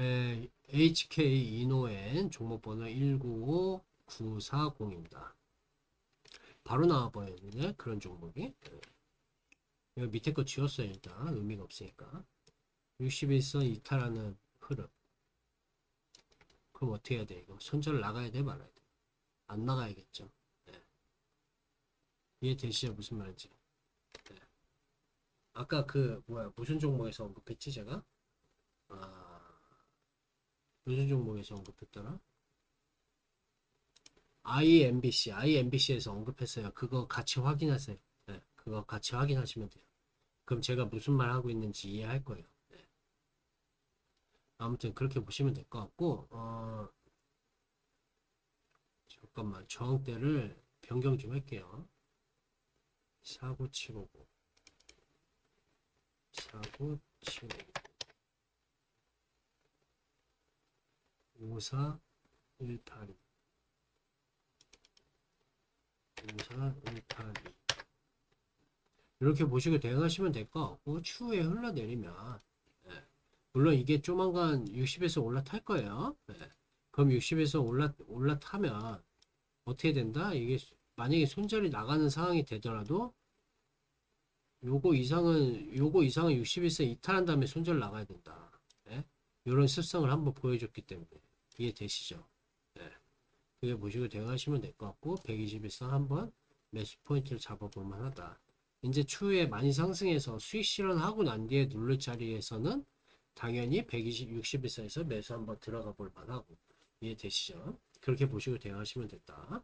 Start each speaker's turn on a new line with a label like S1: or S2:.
S1: 에, HK 이노엔 종목번호 195940입니다. 바로 나와버렸네 그런 종목이. 예. 이거 밑에 거 지웠어요 일단 의미가 없으니까. 61선 이탈하는 흐름. 그럼 어떻게 해야 돼 이거? 손절 나가야 돼 말아야 돼? 안 나가야겠죠. 예. 이해되시죠 무슨 말인지? 예. 아까 그 뭐야 무슨 종목에서 언급했지 제가? 아 무슨 종목에서 언급했더라? IMBC, IMBC에서 언급했어요. 그거 같이 확인하세요. 네, 그거 같이 확인하시면 돼요. 그럼 제가 무슨 말 하고 있는지 이해할 거예요. 네. 아무튼 그렇게 보시면 될 것 같고, 어, 잠깐만, 저항대를 변경 좀 할게요. 49759. 49759. 54182. 54182. 이렇게 보시고 대응하시면 될 것 같고, 추후에 흘러내리면, 예, 물론 이게 조만간 60에서 올라탈 거예요. 예, 그럼 60에서 올라, 올라타면, 어떻게 된다? 이게, 만약에 손절이 나가는 상황이 되더라도, 요거 이상은, 요거 이상은 60에서 이탈한 다음에 손절 나가야 된다. 예? 요런 습성을 한번 보여줬기 때문에. 이해되시죠? 예. 그게 보시고 대응하시면 될 것 같고, 121선 한번 매수 포인트를 잡아볼 만 하다. 이제 추후에 많이 상승해서 수익 실현하고 난 뒤에 누를 자리에서는 당연히 120, 61선에서 매수 한번 들어가 볼 만 하고 이해되시죠? 그렇게 보시고 대응하시면 됐다.